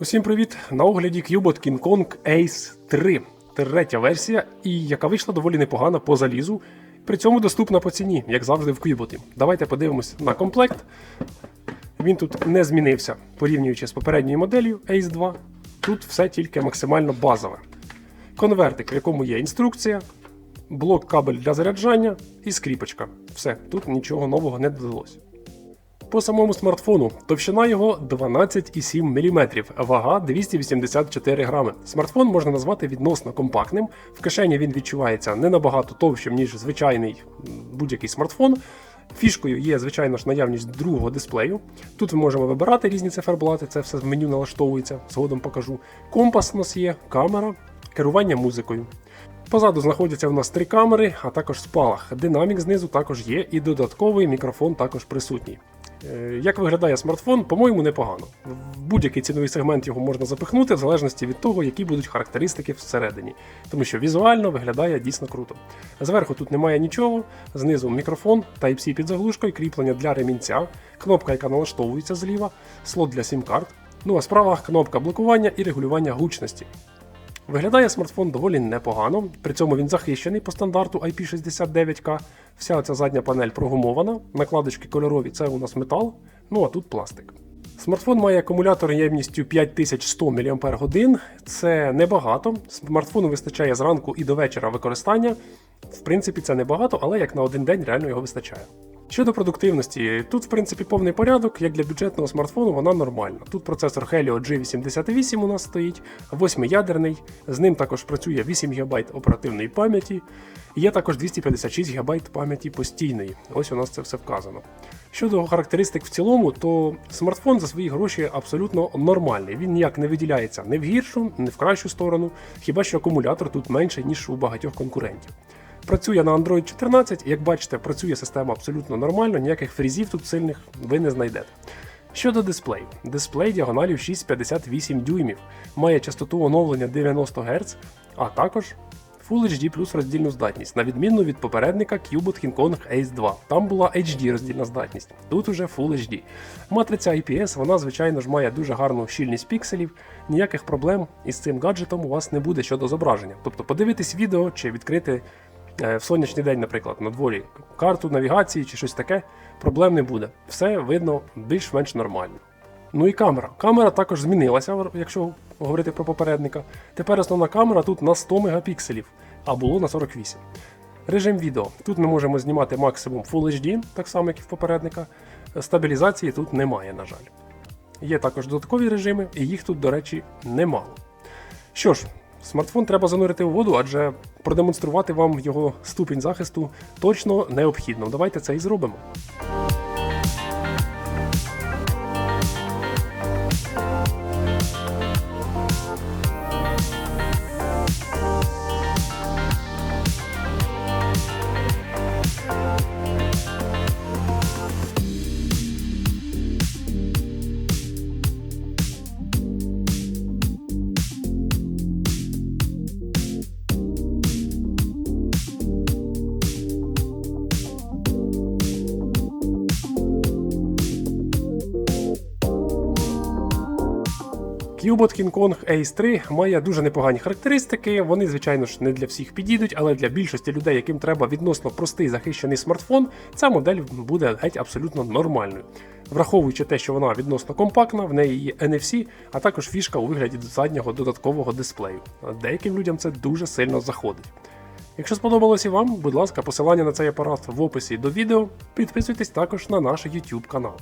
Усім привіт! На огляді Cubot King Kong Ace 3. Третя версія, і яка вийшла доволі непогано по залізу. При цьому доступна по ціні, як завжди в Cubot. Давайте подивимось на комплект. Він тут не змінився, порівнюючи з попередньою моделлю Ace 2. Тут все тільки максимально базове. Конвертик, в якому є інструкція, блок кабель для заряджання і скріпочка. Все, тут нічого нового не додалось. По самому смартфону товщина його 12,7 мм, вага 284 грами. Смартфон можна назвати відносно компактним. В кишені він відчувається не набагато товщим, ніж звичайний будь-який смартфон. Фішкою є, звичайно ж, наявність другого дисплею. Тут ми можемо вибирати різні циферблати, це все в меню налаштовується, згодом покажу. Компас у нас є, камера, керування музикою. Позаду знаходяться у нас три камери, а також спалах. Динамік знизу також є, і додатковий мікрофон також присутній. Е, Як виглядає смартфон, по-моєму, непогано. В будь-який ціновий сегмент його можна запихнути, в залежності від того, які будуть характеристики всередині. Тому що візуально виглядає дійсно круто. Зверху тут немає нічого, знизу мікрофон, Type-C під заглушкою, кріплення для ремінця, кнопка, яка налаштовується зліва, слот для сім-карт. Ну а справа кнопка блокування і регулювання гучності. Виглядає смартфон доволі непогано, при цьому він захищений по стандарту IP69K. Вся ця задня панель прогумована, накладочки кольорові це у нас метал, ну а тут пластик. Смартфон має акумулятор ємністю 5100 мАч. Це небагато. Смартфону вистачає зранку і до вечора використання. В принципі, це небагато, але як на один день реально його вистачає. Щодо продуктивності, тут в принципі повний порядок, як для бюджетного смартфону, вона нормальна. Тут процесор Helio G88 у нас стоїть, 8-ядерний, з ним також працює 8 ГБ оперативної пам'яті, є також 256 ГБ пам'яті постійної. Ось у нас це все вказано. Щодо характеристик в цілому, то смартфон за свої гроші абсолютно нормальний. Він ніяк не виділяється ні в гіршу, ні в кращу сторону, хіба що акумулятор тут менший, ніж у багатьох конкурентів. Працює на Android 14, як бачите, працює система абсолютно нормально, ніяких фрізів тут сильних ви не знайдете. Щодо дисплею, дисплей діагоналів 6,58 дюймів, має частоту оновлення 90 Гц, а також Full HD плюс роздільну здатність, на відміну від попередника Cubot King Kong Ace 2. Там була HD роздільна здатність, тут уже Full HD. Матриця IPS, вона, звичайно ж, має дуже гарну щільність пікселів, ніяких проблем із цим гаджетом у вас не буде щодо зображення. Тобто подивитись відео чи відкрити в сонячний день, наприклад, на дворі карту навігації чи щось таке, проблем не буде. Все видно більш-менш нормально. Ну і камера. Камера також змінилася, якщо говорити про попередника. Тепер основна камера тут на 100 мегапікселів, а було на 48. Режим відео. Тут ми можемо знімати максимум Full HD, так само, як і в попередника. Стабілізації тут немає, на жаль. Є також додаткові режими, і їх тут, до речі, немало. Що ж, смартфон треба занурити у воду, адже продемонструвати вам його ступінь захисту точно необхідно. Давайте це і зробимо. Cubot King Kong Ace 3 має дуже непогані характеристики. Вони, звичайно ж, не для всіх підійдуть, але для більшості людей, яким треба відносно простий захищений смартфон, ця модель буде геть абсолютно нормальною. Враховуючи те, що вона відносно компактна, в неї є NFC, а також фішка у вигляді заднього додаткового дисплею. Деяким людям це дуже сильно заходить. Якщо сподобалось і вам, будь ласка, посилання на цей апарат в описі до відео. Підписуйтесь також на наш YouTube канал.